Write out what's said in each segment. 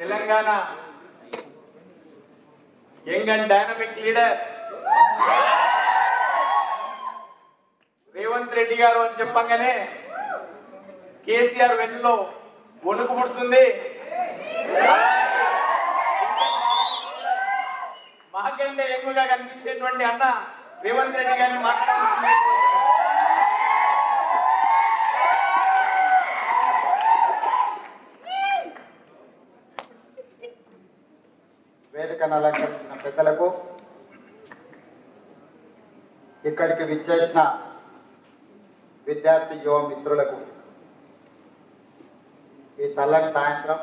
Telangana young and dynamic leader Revanth Reddy garu అని చెప్పంగానే కేసీఆర్ వెన్నులో వణుకు పుడుతుంది. మాకంటే ఎక్కువగా కనిపించేటువంటి అన్న రేవంత్ రెడ్డి గారిని మాట్లాడుతున్నారు వేదికను అలంకరించిన పెద్దలకు ఇక్కడికి విచ్చేసిన విద్యార్థి యువ మిత్రులకు ఈ చల్లని సాయంత్రం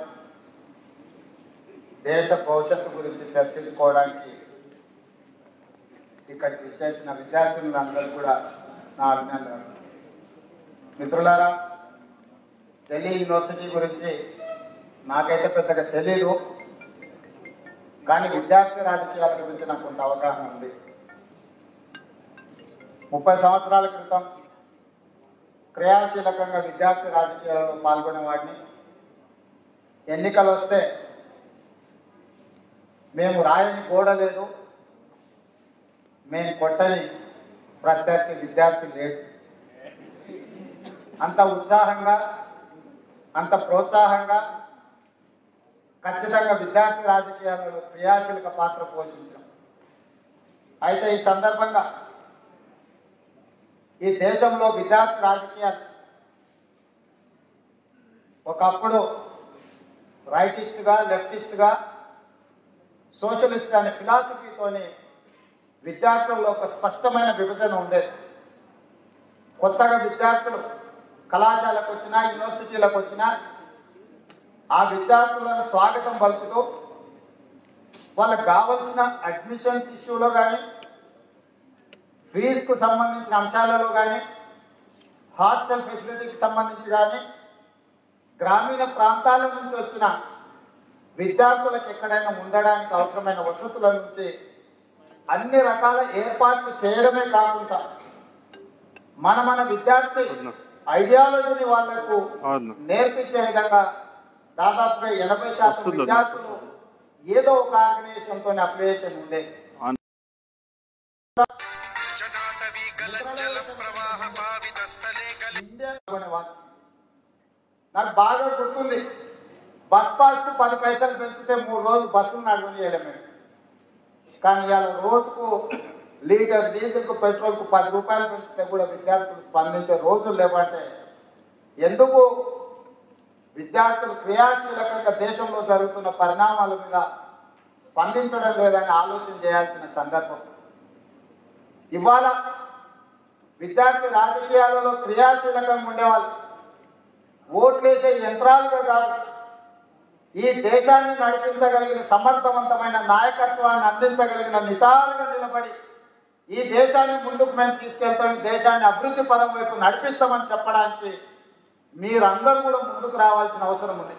దేశ భవిష్యత్తు గురించి చర్చించుకోవడానికి ఇక్కడికి విచ్చేసిన విద్యార్థులందరూ కూడా నా అభినందనలు. మిత్రులారా ఢిల్లీ యూనివర్సిటీ గురించి నాకైతే పెద్దగా తెలీదు కానీ విద్యార్థి రాజకీయాల గురించి నాకు కొంత అవగాహన ఉంది. ముప్పై సంవత్సరాల క్రితం క్రియాశీలకంగా విద్యార్థి రాజకీయాలలో పాల్గొనేవాడిని ఎన్నికలు వస్తే మేము రాయని గోడ లేదు మేము కొట్టని ప్రత్యర్థి విద్యార్థి లేదు. అంత ఉత్సాహంగా అంత ప్రోత్సాహంగా ఖచ్చితంగా విద్యార్థి రాజకీయాలలో క్రియాశీలక పాత్ర పోషించాం. అయితే ఈ సందర్భంగా ఈ దేశంలో విద్యార్థి రాజకీయాలు ఒకప్పుడు రైటిస్ట్గా లెఫ్టిస్ట్గా సోషలిస్ట్ అనే ఫిలాసఫీతోని విద్యార్థుల్లో ఒక స్పష్టమైన విభజన ఉండేది. కొత్తగా విద్యార్థులు కళాశాలకు వచ్చినా యూనివర్సిటీలకు వచ్చినా ఆ విద్యార్థులను స్వాగతం పలుకుతూ వాళ్ళకి కావలసిన అడ్మిషన్స్ ఇష్యూలో కానీ ఫీజుకు సంబంధించిన అంశాలలో కానీ హాస్టల్ ఫెసిలిటీకి సంబంధించి కానీ గ్రామీణ ప్రాంతాల నుంచి వచ్చిన విద్యార్థులకు ఎక్కడైనా ఉండడానికి అవసరమైన వసతుల నుంచి అన్ని రకాల ఏర్పాట్లు చేయడమే కాకుండా మన మన విద్యార్థి ఐడియాలజీని వాళ్ళకు నేర్పించే విధంగా దాదాపుగా ఎనభై శాతం. విద్యార్థులు ఏదో ఒక ఆర్గనైజేషన్తో అప్లికేషన్ ఉండే. నాకు బాగా గుర్తుంది. బస్ పాస్ పది పైసలు పెంచితే మూడు రోజులు బస్సులు నడవనియలే మేము. కానీ ఇవాళ రోజుకు లీటర్ డీజిల్కు పెట్రోల్కు పది రూపాయలు పెంచితే కూడా విద్యార్థులు స్పందించే రోజులు లేవంటే ఎందుకు విద్యార్థులు క్రియాశీలకంగా దేశంలో జరుగుతున్న పరిణామాల మీద స్పందించడం లేదని ఆలోచన చేయాల్సిన సందర్భం. ఇవాళ విద్యార్థి రాజకీయాలలో క్రియాశీలకంగా ఉండేవాళ్ళు. ఓట్లేసే యంత్రాలుగా కాదు. ఈ దేశాన్ని నడిపించగలిగిన సమర్థవంతమైన నాయకత్వాన్ని అందించగలిగిన నిటారుగా నిలబడి ఈ దేశాన్ని ముందుకు మేము తీసుకెళ్తాం దేశాన్ని అభివృద్ధి పదం వైపు నడిపిస్తామని చెప్పడానికి మీరందరూ కూడా ముందుకు రావాల్సిన అవసరం ఉంది.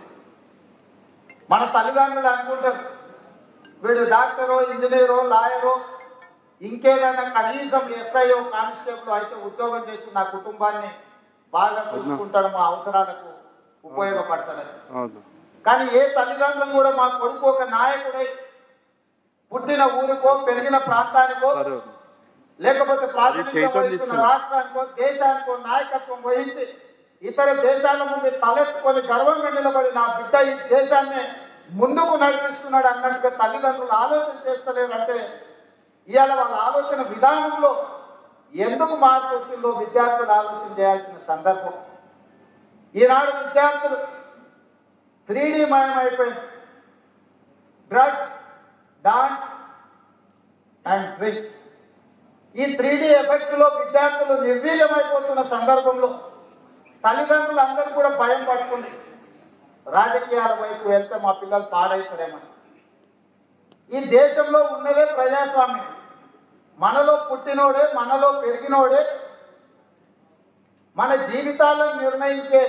మన తల్లిదండ్రులు అనుకుంటారు వీడు డాక్టరో ఇంజనీరో లాయరో ఇంకేదైనా కనీసం ఎస్ఐఓ కానిస్టేబుల్ అయితే ఉద్యోగం చేసి నా కుటుంబాన్ని బాగా చూసుకుంటాడు మా అవసరాలకు ఉపయోగపడతాడు కానీ ఏ తల్లిదండ్రులు కూడా మా కొడుకు ఒక నాయకుడై పుట్టిన ఊరికో పెరిగిన ప్రాంతానికో లేకపోతే. రాష్ట్రానికో దేశానికో నాయకత్వం వహించి ఇతర దేశాల ముందు తలెత్తుకొని గర్వంగా నిలబడి నా బిడ్డ ఈ దేశాన్ని ముందుకు నడిపిస్తున్నాడు అన్నట్టుగా తల్లిదండ్రులు ఆలోచన చేస్తలేరంటే ఇవాళ వాళ్ళ ఆలోచన విధానంలో ఎందుకు మార్పు వచ్చిందో విద్యార్థులు ఆలోచన చేయాల్సిన సందర్భం ఈనాడు విద్యార్థులు త్రీ డి మయమైపోయింది డ్రగ్స్ డాన్స్ అండ్ డ్రింక్స్ ఈ త్రీ డి ఎఫెక్ట్లో విద్యార్థులు నిర్వీర్యమైపోతున్న సందర్భంలో తల్లిదండ్రులు అందరూ కూడా భయం పడుతుంది రాజకీయాల వైపు వెళ్తే మా పిల్లలు పాడైతారేమని ఈ దేశంలో ఉన్నదే ప్రజాస్వామ్యం. మనలో పుట్టినోడే మనలో పెరిగినోడే మన జీవితాలను నిర్ణయించే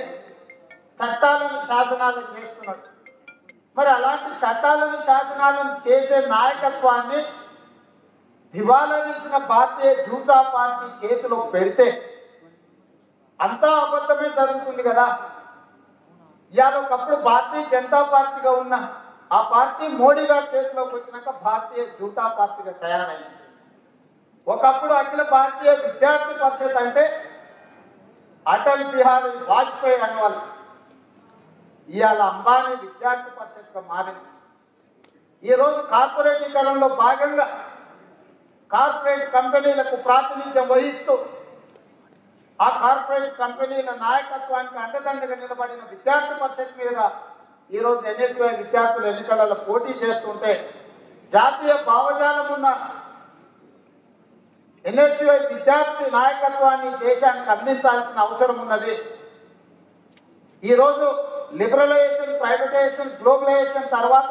చట్టాలను శాసనాలను చేస్తున్నాడు మరి అలాంటి చట్టాలను శాసనాలను చేసే నాయకత్వాన్ని దివాలా తీసిన భారతీయ జూటా పార్టీ చేతిలో పెడితే అంతా అబద్ధమే జరుగుతుంది కదా. ఇవాళ ఒకప్పుడు భారతీయ జనతా పార్టీగా ఉన్న ఆ పార్టీ మోడీ గారి చేతిలోకి వచ్చినాక భారతీయ జూటా పార్టీగా తయారైంది. ఒకప్పుడు అఖిల భారతీయ విద్యార్థి పరిషత్ అంటే అటల్ బిహారీ వాజ్పేయి అనేవాళ్ళు. ఇవాళ అంబానీ విద్యార్థి పరిషత్గా మారింది. ఈరోజు కార్పొరేటీకరణలో భాగంగా కార్పొరేట్ కంపెనీలకు ప్రాతినిధ్యం వహిస్తూ ఆ కార్పొరేట్ కంపెనీల నాయకత్వానికి అండదండగా నిలబడిన విద్యార్థి పరిషత్ మీద ఈరోజు ఎన్ఎస్వై విద్యార్థులు ఎన్నికలలో పోటీ చేస్తుంటే జాతీయ భావజాలం ఉన్న ఎన్ఎస్యుఐ విద్యార్థి నాయకత్వాన్ని దేశానికి అందించాల్సిన అవసరం ఉన్నది. ఈరోజు లిబరలైజేషన్ ప్రైవేటైజేషన్ గ్లోబలైజేషన్ తర్వాత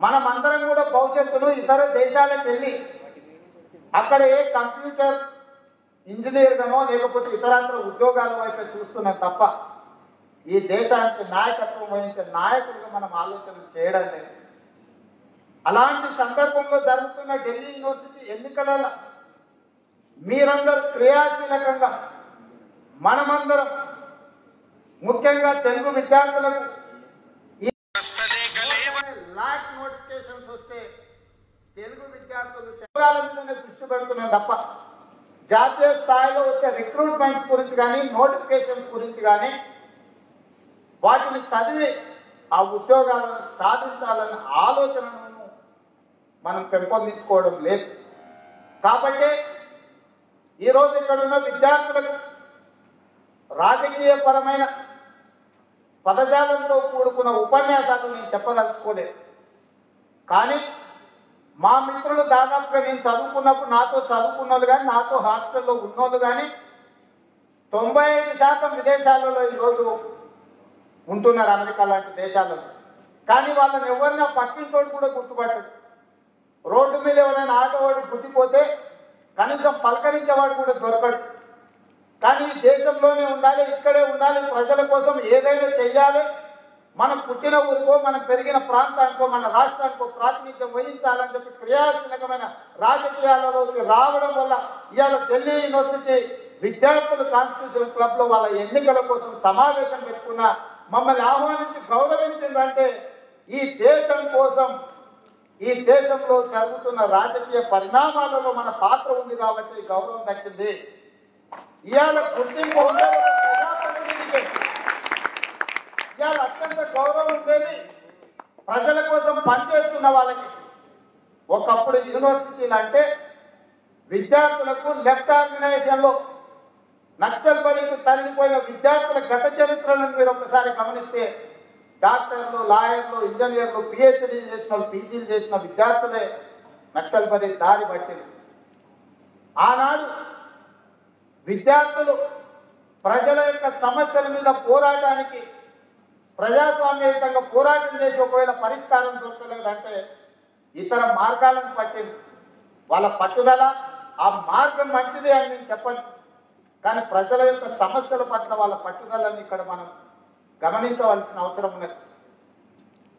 మనం అందరం కూడా భవిష్యత్తులో ఇతర దేశాలకు వెళ్ళి అక్కడ ఏ కంప్యూటర్ ఇంజనీర్గానో లేకపోతే ఇతరత్ర ఉద్యోగాల వైపు చూస్తున్నాం తప్ప ఈ దేశానికి నాయకత్వం వహించే నాయకులుగా మనం ఆలోచన చేయడం లేదు. అలాంటి సందర్భంలో జరుగుతున్న ఢిల్లీ యూనివర్సిటీ ఎన్నికలలో మీరందరూ క్రియాశీలకంగా మనమందరం ముఖ్యంగా తెలుగు విద్యార్థులకు లాక్ నోటిఫికేషన్స్ వస్తే తెలుగు విద్యార్థులు మీదనే దృష్టి పెడుతున్నాం తప్ప జాతీయ స్థాయిలో వచ్చే రిక్రూట్మెంట్స్ గురించి కానీ నోటిఫికేషన్స్ గురించి కానీ వాటిని చదివి ఆ ఉద్యోగాలను సాధించాలన్న ఆలోచనను మనం పెంపొందించుకోవడం లేదు. కాబట్టి ఈరోజు ఇక్కడ ఉన్న విద్యార్థులకు రాజకీయ పరమైన పదజాలంతో కూడుకున్న ఉపన్యాసాలు నేను చెప్పదలుచుకోలేదు. కానీ మా మిత్రులు దాదాపుగా నేను చదువుకున్నప్పుడు నాతో చదువుకున్న వాళ్ళు కానీ నాతో హాస్టల్లో ఉన్నోళ్ళు కానీ తొంభై ఐదు శాతం విదేశాలలో ఈరోజు ఉంటున్నారు అమెరికా లాంటి దేశాలలో. కానీ వాళ్ళని ఎవరినా పక్కింటోడు కూడా గుర్తుపట్టడు. రోడ్డు మీద ఎవరైనా ఆటోవాడు గుర్తిపోతే గుద్దిపోతే కనీసం పలకరించేవాడు కూడా దొరకడు. కానీ ఈ దేశంలోనే ఉండాలి ఇక్కడే ఉండాలి ప్రజల కోసం ఏదైనా చెయ్యాలి. మనం పుట్టిన ఊరికో మనం పెరిగిన ప్రాంతానికో మన రాష్ట్రానికో ప్రాతినిధ్యం వహించాలని చెప్పి క్రియాశీలకమైన రాజకీయాలలోకి రావడం వల్ల ఇవాళ ఢిల్లీ యూనివర్సిటీ విద్యార్థులు కాన్స్టిట్యూషన్ క్లబ్లో వాళ్ళ ఎన్నికల కోసం సమావేశం పెట్టుకున్న మమ్మల్ని ఆహ్వానించి గౌరవించిందంటే ఈ దేశం కోసం ఈ దేశంలో జరుగుతున్న రాజకీయ పరిణామాలలో మన పాత్ర ఉంది కాబట్టి గౌరవం దక్కింది. ఇవాళ గుర్తింపు ప్రజాప్రతినిధికి. ఇవాళ అత్యంత గౌరవం ఉండేది ప్రజల కోసం పనిచేస్తున్న వాళ్ళకి. ఒకప్పుడు యూనివర్సిటీలు అంటే విద్యార్థులకు లెఫ్ట్ ఆర్గనైజేషన్లో నక్సల్ బరికి తరలిపోయిన విద్యార్థుల గత చరిత్రలను మీరు ఒకసారి గమనిస్తే డాక్టర్లు లాయర్లు ఇంజనీర్లు పిహెచ్డీ చేసిన వాళ్ళు పీజీలు చేసిన విద్యార్థులే నక్సల్ బరి దారి పట్టింది. ఆనాడు విద్యార్థులు ప్రజల యొక్క సమస్యల మీద పోరాటానికి ప్రజాస్వామ్యయుతంగా పోరాటం చేసి ఒకవేళ పరిష్కారం దొరకలేదంటే ఇతర మార్గాలను పట్టింది వాళ్ళ పట్టుదల ఆ మార్గం మంచిది అని నేను చెప్పండి కానీ ప్రజల యొక్క సమస్యల పట్ల వాళ్ళ పట్టుదలని ఇక్కడ మనం గమనించవలసిన అవసరం ఉన్నది.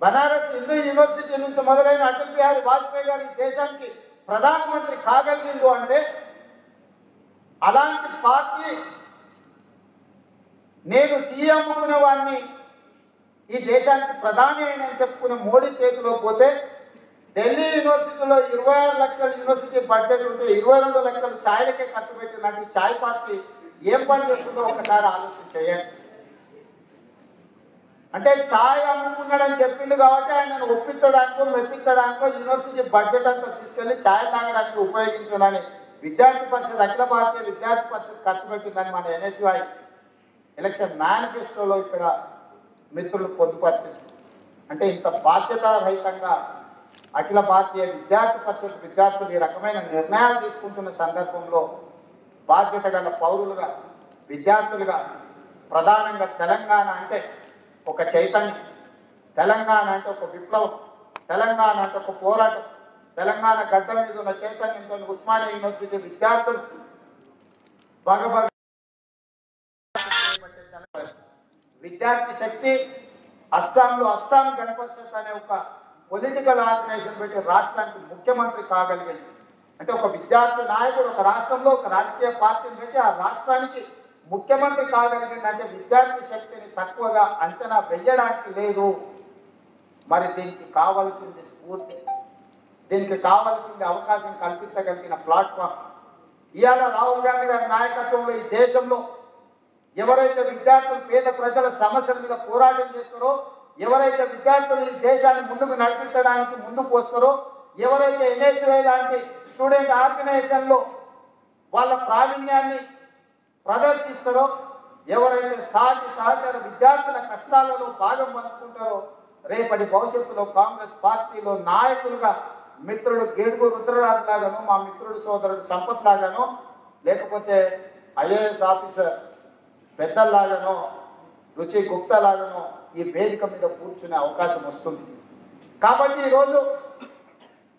బనారస్ హిందూ యూనివర్సిటీ నుంచి మొదలైన అటల్ బిహారీ వాజ్పేయి గారి దేశానికి ప్రధానమంత్రి కాగలిగిండు అంటే అలాంటి పార్టీ నేను తీయమ్ముకునే వాడిని ఈ దేశానికి ప్రధాని అని చెప్పుకునే మోడీ చేతిలో పోతే ఢిల్లీ యూనివర్సిటీలో ఇరవై ఆరు లక్షల యూనివర్సిటీ బడ్జెట్ ఉంటే ఇరవై రెండు లక్షల ఛాయలకే ఖర్చు పెట్టినట్టు ఛాయ్ పార్టీ ఏం పని చేస్తుందో ఒకసారి ఆలోచన చేయండి. అంటే ఛాయ్ అమ్ముకున్నాడని చెప్పిండు కాబట్టి ఆయనను ఒప్పించడానికో మెప్పించడానికో యూనివర్సిటీ బడ్జెట్ అంతా తీసుకెళ్ళి ఛాయ్ తాగడానికి ఉపయోగించుకున్నాని విద్యార్థి పరిషత్ అఖిల భారతీయ విద్యార్థి పరిషత్ ఖర్చు పెట్టిందని మన ఎన్ఎస్వై ఎలక్షన్ మేనిఫెస్టోలో ఇక్కడ మిత్రులు పొందుపరిచింది. అంటే ఇంత బాధ్యత రహితంగా అఖిల భారతీయ విద్యార్థి పరిషత్ విద్యార్థులు ఈ రకమైన నిర్ణయాలు తీసుకుంటున్న సందర్భంలో బాధ్యత గల పౌరులుగా విద్యార్థులుగా ప్రధానంగా తెలంగాణ అంటే ఒక చైతన్యం తెలంగాణ అంటే ఒక విప్లవం తెలంగాణ అంటే ఒక పోరాటం. తెలంగాణ గడ్డల మీద ఉన్న చైతన్యంతో ఉస్మానియా యూనివర్సిటీ విద్యార్థులు భగభగ విద్యార్థి శక్తి అస్సాంలో అస్సాం గణపరిషత్ అనే ఒక పొలిటికల్ ఆర్గనైజేషన్ పెట్టి రాష్ట్రానికి ముఖ్యమంత్రి కాగలిగింది. అంటే ఒక విద్యార్థి నాయకుడు ఒక రాష్ట్రంలో ఒక రాజకీయ పార్టీని పెట్టి ఆ రాష్ట్రానికి ముఖ్యమంత్రి కాగలిగిందంటే విద్యార్థి శక్తిని తక్కువగా అంచనా వెయ్యడానికి లేదు. మరి దీనికి కావాల్సింది స్ఫూర్తి. దీనికి కావలసిన అవకాశం కల్పించగలిగిన ప్లాట్ఫామ్. ఇవాళ రాహుల్ గాంధీ గారి నాయకత్వంలో ఈ దేశంలో ఎవరైతే విద్యార్థులు పేద ప్రజల సమస్యల మీద పోరాటం చేస్తారో ఎవరైతే విద్యార్థులు ఈ దేశాన్ని ముందుకు నడిపించడానికి ముందుకు వస్తారో ఎవరైతే ఎన్ఎస్ఐ లాంటి స్టూడెంట్ ఆర్గనైజేషన్లో వాళ్ళ ప్రావీణ్యాన్ని ప్రదర్శిస్తారో ఎవరైతే సాటి సహచర విద్యార్థుల కష్టాలలో భాగం పంచుకుంటారో రేపటి భవిష్యత్తులో కాంగ్రెస్ పార్టీలో నాయకులుగా మిత్రుడు గేడుగు రుద్రరాజు లాగాను మా మిత్రుడు సోదరుడు సంపత్ లాగాను లేకపోతే ఐఏఎస్ ఆఫీసర్ పెద్దల్లాగానో రుచి గుప్తా లాగాను ఈ వేదిక మీద కూర్చునే అవకాశం వస్తుంది. కాబట్టి ఈరోజు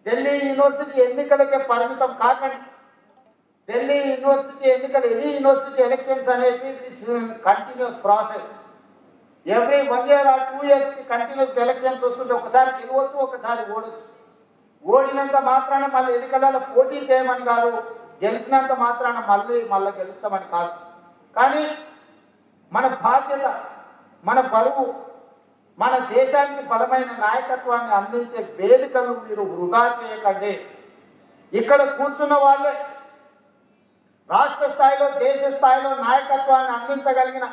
ఢిల్లీ యూనివర్సిటీ ఎన్నికలకే పరిమితం కాకండి. ఢిల్లీ యూనివర్సిటీ ఎన్నికలు ఎనీ యూనివర్సిటీ ఎలక్షన్స్ అనేవి it's continuous process. Every one year ఆ టూ ఇయర్స్కి కంటిన్యూస్ ఎలక్షన్స్ వస్తుంటే ఒకసారి గెలవచ్చు ఒకసారి ఓడొచ్చు. ఓడినంత మాత్రాన మళ్ళీ ఎన్నికలలో పోటీ చేయమని కాదు గెలిచినంత మాత్రాన మళ్ళీ మళ్ళీ గెలుస్తామని కాదు. కానీ మన బాధ్యత మన బరువు మన దేశానికి బలమైన నాయకత్వాన్ని అందించే వేదికను మీరు వృధా చేయకండి. ఇక్కడ కూర్చున్న వాళ్ళే రాష్ట్ర స్థాయిలో దేశ స్థాయిలో నాయకత్వాన్ని అందించగలిగిన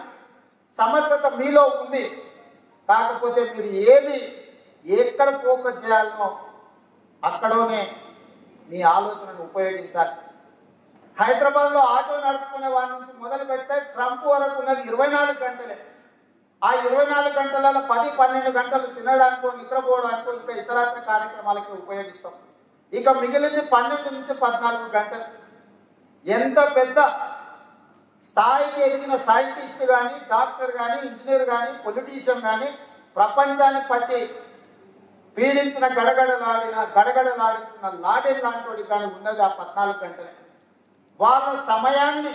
సమర్థత మీలో ఉంది. కాకపోతే మీరు ఏది ఎక్కడ ఫోకస్ చేయాలనో అక్కడోనే మీ ఆలోచనను ఉపయోగించాలి. హైదరాబాద్లో ఆటో నడుపుకునే వారి నుంచి మొదలు పెడితే ట్రంప్ వరకు ఉన్నది ఇరవై నాలుగు గంటలే. ఆ ఇరవై నాలుగు గంటలలో పది పన్నెండు గంటలు తినడానికో నిద్రపోవడానికో ఇంకా ఇతరత్ర కార్యక్రమాలకి ఉపయోగిస్తాం. ఇక మిగిలింది పన్నెండు నుంచి పద్నాలుగు గంటలు. ఎంత పెద్ద స్థాయికి ఎదిగిన సైంటిస్ట్ కానీ డాక్టర్ కానీ ఇంజనీర్ కానీ పొలిటీషియన్ కానీ ప్రపంచాన్ని పట్టి పీడించిన గడగడలాడిన గడగడలాడించిన లాడే లాంటి కానీ ఉన్నది ఆ పద్నాలుగు గంటలే వాళ్ళ సమయాన్ని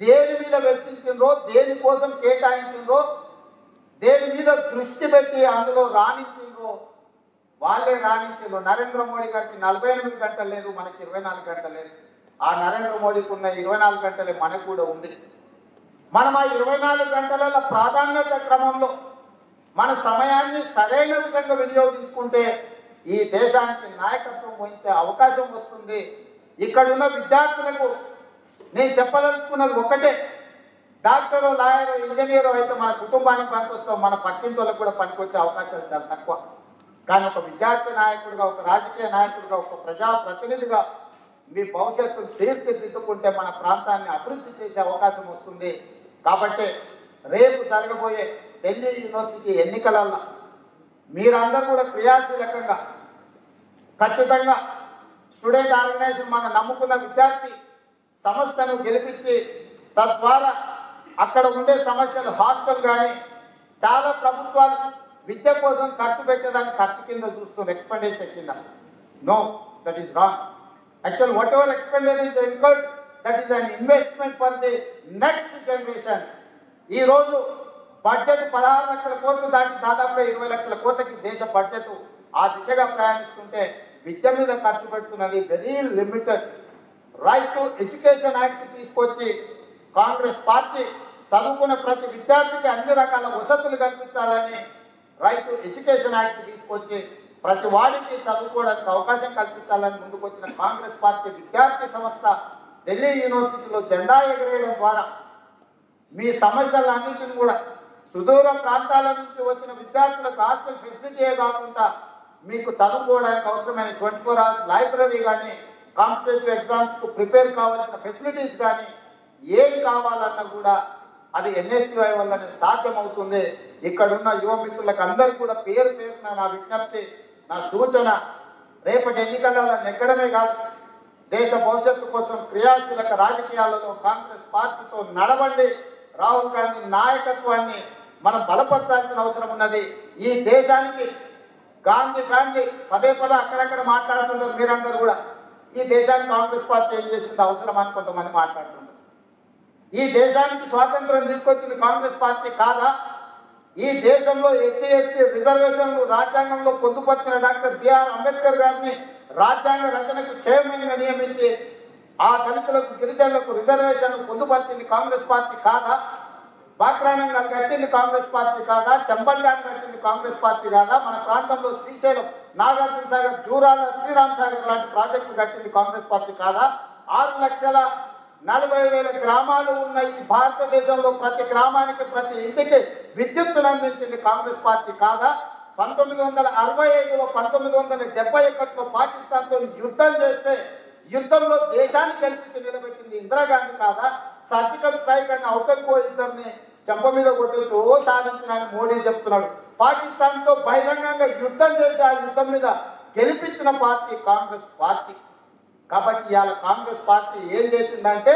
దేని మీద వెచ్చించిండ్రో దేనికోసం కేటాయించిండ్రో దేని మీద దృష్టి పెట్టి అందులో రాణించిండ్రో వాళ్ళే రాణించిండ్రు నరేంద్ర మోడీ గారికి నలభై ఎనిమిది గంటలు లేదు మనకి ఇరవై నాలుగు గంటలు లేదు. ఆ నరేంద్ర మోడీకి ఉన్న ఇరవై నాలుగు గంటలే మనకు కూడా ఉంది. మనం ఆ ఇరవై నాలుగు గంటల ప్రాధాన్యత క్రమంలో మన సమయాన్ని సరైన విధంగా వినియోగించుకుంటే ఈ దేశానికి నాయకత్వం వహించే అవకాశం వస్తుంది. ఇక్కడున్న విద్యార్థులకు నేను చెప్పదలుచుకున్నది ఒకటే. డాక్టర్ లాయర్ ఇంజనీర్ అయితే మన కుటుంబానికి పనికొస్తాం మన పక్కింటి కూడా పనికొచ్చే అవకాశాలు చాలా తక్కువ. కానీ ఒక విద్యార్థి నాయకుడిగా ఒక రాజకీయ నాయకుడిగా ఒక ప్రజా ప్రతినిధిగా మీ భవిష్యత్తును తీర్చిదిద్దుకుంటే మన ప్రాంతాన్ని అభివృద్ధి చేసే అవకాశం వస్తుంది. కాబట్టి రేపు జరగబోయే ఢిల్లీ యూనివర్సిటీ ఎన్నికలల్లో మీరందరూ కూడా క్రియాశీలకంగా ఖచ్చితంగా స్టూడెంట్ ఆర్గనైజేషన్ మనం నమ్ముకున్న విద్యార్థి సంస్థను గెలిపించి తద్వారా అక్కడ ఉండే సమస్యలు హాస్టల్ కానీ చాలా ప్రభుత్వాలు విద్య కోసం ఖర్చు పెట్టేదాన్ని ఖర్చు కింద చూస్తూ ఎక్స్పెండిచర్ కింద. No that is wrong actual whatever expenditure incurred that is an investment for the next generations ఈరోజు బడ్జెట్ పదహారు లక్షల కోట్లు దాటి దాదాపుగా ఇరవై లక్షల కోట్లకి దేశ బడ్జెట్ ఆ దిశగా ప్రయాణిస్తుంటే విద్య మీద ఖర్చు పెడుతున్నది very limited right to education act తీసుకొచ్చి కాంగ్రెస్ పార్టీ చదువుకున్న ప్రతి విద్యార్థికి అన్ని రకాల వసతులు కల్పించాలని రైట్ టు ఎడ్యుకేషన్ యాక్ట్ తీసుకొచ్చి ప్రతి వాడికి చదువుకోవడానికి అవకాశం కల్పించాలని ముందుకొచ్చిన కాంగ్రెస్ పార్టీ విద్యార్థి సంస్థ ఢిల్లీ యూనివర్సిటీలో జెండా ఎగరేయడం ద్వారా మీ సమస్యలన్నింటిని కూడా సుదూర ప్రాంతాల నుంచి వచ్చిన విద్యార్థులకు హాస్టల్ ఫెసిలిటీయే కాకుండా మీకు చదువుకోవడానికి అవసరమైన ట్వంటీ ఫోర్ అవర్స్ లైబ్రరీ కానీ కాంపిటేటివ్ ఎగ్జామ్స్కు ప్రిపేర్ కావాల్సిన ఫెసిలిటీస్ కానీ ఏం కావాలన్నా కూడా అది ఎన్ఎస్యుఐ వల్లనే సాధ్యమవుతుంది. ఇక్కడున్న యువ మిత్రులకు అందరికీ కూడా పేరు పేరున నా విజ్ఞప్తి నా సూచన. రేపటి ఎన్నికలలో నెగ్గడమే కాదు. దేశ భవిష్యత్తు కోసం క్రియాశీలక రాజకీయాలలో కాంగ్రెస్ పార్టీతో నడవండి. రాహుల్ గాంధీ నాయకత్వాన్ని మనం బలపరచాల్సిన అవసరం ఉన్నది. ఈ దేశానికి గాంధీ ఫ్యామిలీ పదే పదే అక్కడక్కడ మాట్లాడుతుంటారు మీరందరూ కూడా. ఈ దేశానికి కాంగ్రెస్ పార్టీ ఏం చేసింది? అవసరం అని కొంతమంది మాట్లాడుతుంటారు. ఈ దేశానికి స్వాతంత్రం తీసుకొచ్చింది కాంగ్రెస్ పార్టీ కాదా? ఈ దేశంలో ఎస్సీ ఎస్టీ రిజర్వేషన్లు రాజ్యాంగంలో పొందుపరిచిన డాక్టర్ బిఆర్ అంబేద్కర్ గారిని రాజ్యాంగ రచనకు చైర్మన్గా నియమించి ఆ దళితులకు గిరిజనులకు రిజర్వేషన్ పొందుపరిచింది కాంగ్రెస్ పార్టీ కాదా? బాక్రానంగా కట్టింది కాంగ్రెస్ పార్టీ కాదా? చంబండాన్ని కట్టింది కాంగ్రెస్ పార్టీ కాదా? మన ప్రాంతంలో శ్రీశైలం నాగార్జున సాగర్ జూరాల శ్రీరామ్ సాగర్ లాంటి ప్రాజెక్టులు కట్టింది కాంగ్రెస్ పార్టీ కాదా? ఆరు లక్షల నలభై వేల గ్రామాలు ఉన్న ఈ భారతదేశంలో ప్రతి గ్రామానికి ప్రతి ఇంటికి విద్యుత్తును అందించింది కాంగ్రెస్ పార్టీ కాదా? పంతొమ్మిది వందల అరవై ఐదులో పంతొమ్మిది వందల డెబ్బై ఒకటిలో పాకిస్తాన్తో యుద్ధం చేస్తే యుద్ధంలో దేశాన్ని కల్పించి నిలబెట్టింది ఇందిరాగాంధీ కాదా? సర్జికల్ స్ట్రైక్ అని అవతలిపోయి ఇద్దరిని చెంప మీద కొట్టచ్చు ఓ సాధించిన మోడీ చెప్తున్నాడు. పాకిస్తాన్తో బహిరంగంగా యుద్ధం చేసి ఆ యుద్ధం మీద గెలిపించిన పార్టీ కాంగ్రెస్ పార్టీ. కాబట్టి ఇవాళ కాంగ్రెస్ పార్టీ ఏం చేసిందంటే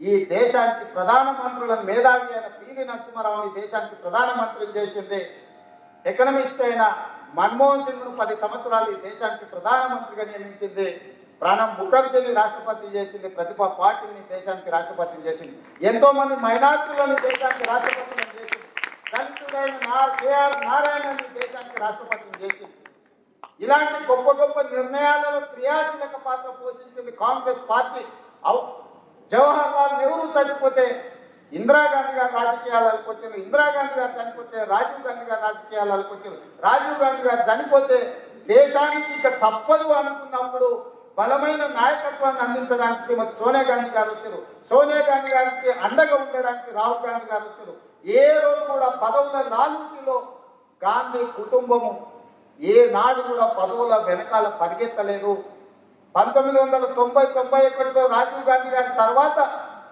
ఈ దేశానికి ప్రధానమంత్రులను మేధావి అయిన పివి నరసింహారావు ఈ దేశానికి ప్రధానమంత్రిని చేసింది. ఎకనమిస్ట్ అయిన మన్మోహన్ సింగ్ను పది సంవత్సరాలు ఈ దేశానికి ప్రధానమంత్రిగా నియమించింది. ప్రాణం ముఖర్జీని రాష్ట్రపతి చేసింది ప్రతిభ పాటిల్ని దేశానికి రాష్ట్రపతిని చేసింది. ఎంతో మంది మైనార్టీలను దేశానికి రాష్ట్రపతిని చేసింది. దళితుడైన కేఆర్ నారాయణని దేశానికి రాష్ట్రపతిని చేసింది. ఇలాంటి గొప్ప గొప్ప నిర్ణయాలలో క్రియాశీలక పాత్ర పోషించింది కాంగ్రెస్ పార్టీ. అవ్- జవహర్ లాల్ నెహ్రూ చనిపోతే ఇందిరాగాంధీ గారు రాజకీయాలకు వచ్చారు. ఇందిరాగాంధీ గారు చనిపోతే రాజీవ్ గాంధీ గారు రాజకీయాలకు వచ్చారు. రాజీవ్ గాంధీ గారు చనిపోతే దేశానికి ఇక తప్పదు అనుకున్నప్పుడు బలమైన నాయకత్వాన్ని అందించడానికి శ్రీమతి సోనియా గాంధీ గారు వచ్చారు. సోనియా గాంధీ గారికి అండగా ఉండడానికి రాహుల్ గాంధీ గారు వచ్చారు. ఏ రోజు కూడా పదవుల నాలుగులో గాంధీ కుటుంబము ఏ నాడు కూడా పదవుల వెనకాల పరిగెత్తలేదు. పంతొమ్మిది వందల తొంభై తొంభై ఒకటిలో రాజీవ్ గాంధీ గారి తర్వాత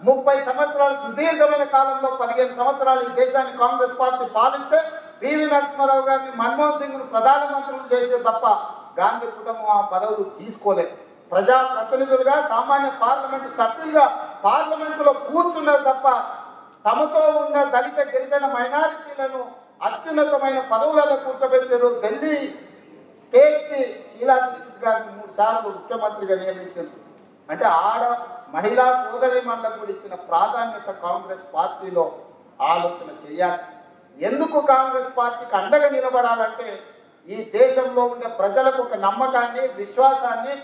ముప్పై సంవత్సరాలు సుదీర్ఘమైన కాలంలో పదిహేను సంవత్సరాలు ఈ దేశాన్ని కాంగ్రెస్ పార్టీ పాలిస్తే పివి నరసింహారావు గారిని మన్మోహన్ సింగ్ ప్రధానమంత్రులు చేసే తప్ప గాంధీ కుటుంబం ఆ పదవులు తీసుకోలేదు. ప్రజా ప్రతినిధులుగా సామాన్య పార్లమెంటు సభ్యులుగా పార్లమెంటులో కూర్చున్నారు తప్ప తమతో ఉన్న దళిత గిరిజన మైనారిటీలను అత్యున్నతమైన పదవులలో కూర్చోబెట్టారు ఢిల్లీ స్టేట్ శీలా షీలా దీక్షిత్ గారిని మూడు సార్లు ముఖ్యమంత్రిగా నియమించింది. అంటే ఆడ మహిళా సోదరి మండలకు ఇచ్చిన ప్రాధాన్యత కాంగ్రెస్ పార్టీలో ఆలోచన చేయాలి. ఎందుకు కాంగ్రెస్ పార్టీకి అండగా నిలబడాలంటే ఈ దేశంలో ఉండే ప్రజలకు ఒక నమ్మకాన్ని విశ్వాసాన్ని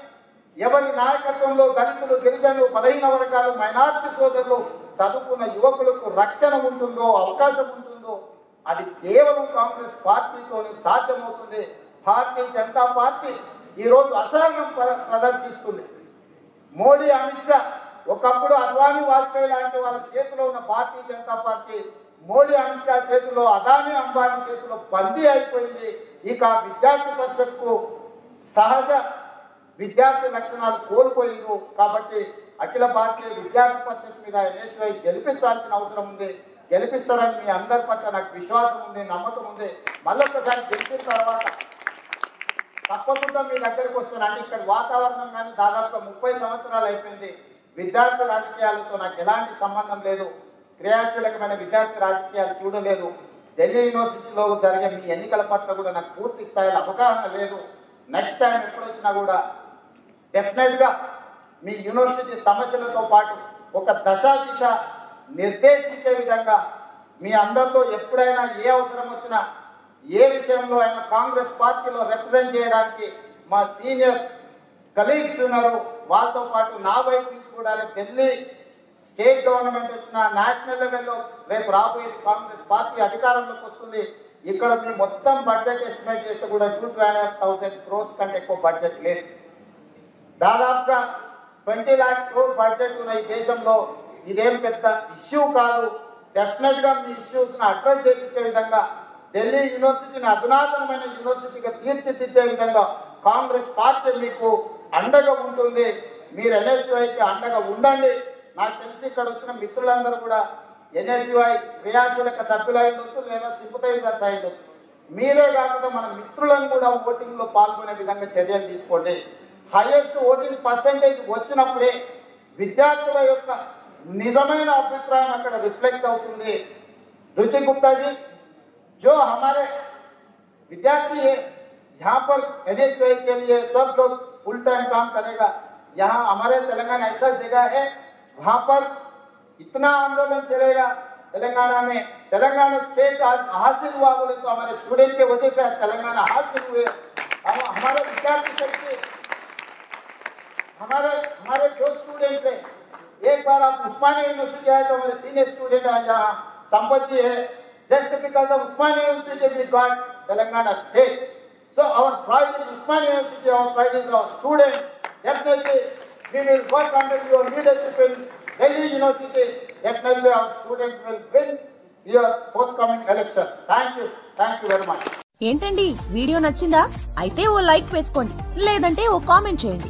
ఎవరి నాయకత్వంలో దళితులు గిరిజనులు బలహీన వర్గాలు మైనార్టీ సోదరులు చదువుకున్న యువకులకు రక్షణ ఉంటుందో అవకాశం ఉంటుందో అది కేవలం కాంగ్రెస్ పార్టీతోనే సాధ్యమవుతుంది. భారతీయ జనతా పార్టీ ఈరోజు అసహనం ప్ర- ప్రదర్శిస్తుంది. మోడీ అమిత్ షా ఒకప్పుడు అద్వానీ వాజ్పేయి లాంటి వాళ్ళ చేతిలో ఉన్న భారతీయ జనతా పార్టీ మోడీ అమిత్ షా చేతిలో అదానీ అంబానీ చేతిలో బందీ అయిపోయింది. ఇక విద్యార్థి పరిషత్కు సహజ విద్యార్థి లక్షణాలు కోల్పోయింది కాబట్టి అఖిల భారతీయ విద్యార్థి పరిషత్ మీద ఎన్ఎస్వై గెలిపించాల్సిన అవసరం ఉంది. గెలిపిస్తారని మీ అందరి పట్ల నాకు విశ్వాసం ఉంది నమ్మకం ఉంది. మళ్ళొక్కసారి గెలిచిన తర్వాత తప్పకుండా మీ దగ్గరికి వస్తాను అంటే ఇక్కడ వాతావరణం కానీ దాదాపుగా ముప్పై సంవత్సరాలు అయిపోయింది. విద్యార్థి రాజకీయాలతో నాకు ఎలాంటి సంబంధం లేదు. క్రియాశీలకమైన విద్యార్థి రాజకీయాలు చూడలేదు. ఢిల్లీ యూనివర్సిటీలో జరిగే మీ ఎన్నికల పట్ల కూడా నాకు పూర్తి స్థాయిలో అవగాహన లేదు. నెక్స్ట్ టైం ఎప్పుడు వచ్చినా కూడా డెఫినెట్గా మీ యూనివర్సిటీ సమస్యలతో పాటు ఒక దశ దిశ నిర్దేశించే విధంగా మీ అందరితో ఎప్పుడైనా ఏ అవసరం వచ్చినా ఏ విషయంలో అయినా కాంగ్రెస్ పార్టీలో రిప్రజెంట్ చేయడానికి మా సీనియర్ కలీగ్స్ ఉన్నారు. వాళ్ళతో పాటు నా వైపు నుంచి కూడా రేపు ఢిల్లీ స్టేట్ గవర్నమెంట్ వచ్చిన నేషనల్ లెవెల్లో రేపు రాబోయేది కాంగ్రెస్ పార్టీ అధికారంలోకి వస్తుంది. ఇక్కడ మీ మొత్తం బడ్జెట్ ఎస్టిమేట్ చేస్తే కూడా two two and half thousand crores కంటే ఎక్కువ బడ్జెట్ లేదు. దాదాపుగా ట్వంటీ ల్యాక్ క్రోర్ బడ్జెట్ ఉన్న ఈ దేశంలో ఇదేం పెద్ద ఇష్యూ కాదు. డెఫినెట్గా మీ ఇష్యూస్ను అడ్రస్ చేయించే విధంగా ఢిల్లీ యూనివర్సిటీని అధునాతనమైన యూనివర్సిటీగా తీర్చిదిద్దే విధంగా కాంగ్రెస్ పార్టీ మీకు అండగా ఉంటుంది. మీరు ఎన్ఎస్యుఐకి అండగా ఉండండి. నాకు తెలిసి ఇక్కడ వచ్చిన మిత్రులందరూ కూడా ఎన్ఎస్యుఐ క్రియాశీలక సభ్యులై ఉండొచ్చు లేదా సింపటైజర్స్ అయి ఉండొచ్చు. మీరే కాకుండా మన మిత్రులను కూడా ఓటింగ్లో పాల్గొనే విధంగా చర్యలు తీసుకోండి. హైయెస్ట్ ఓటింగ్ పర్సెంటేజ్ వచ్చినప్పుడే విద్యార్థుల యొక్క నిజమైన అభిప్రాయం అక్కడ రిఫ్లెక్ట్ అవుతుంది रुचि गुप्ता जी जो हमारे विद्यार्थी है यहाँ पर एनएसवाई के लिए सब लोग फुल टाइम काम करेगा यहाँ हमारे तेलंगाना ऐसा जगह है वहाँ पर इतना आंदोलन चलेगा तेलंगाना में तेलंगाना स्टेट आज हासिल हुआ बोले तो हमारे स्टूडेंट के वजह से आज तेलंगाना हासिल हुए हम हमारे विद्यार्थी सबके हमारे हमारे जो स्टूडेंट्स हैं एक बार आप उस्मानिया यूनिवर्सिटी आए तो हमारे सीनियर स्टूडेंट हैं जहाँ संपत जी है just because of Osmania university we got Telangana state So our pride is Usmania University, our pride is our students. Definitely, we will work under your leadership in Delhi University. Definitely, our students will win your forthcoming election. Thank you. Thank you very much. ఏంటండి video నచ్చిందా అయితే ఓ like వేసుకోండి లేదంటే ఓ comment చేయండి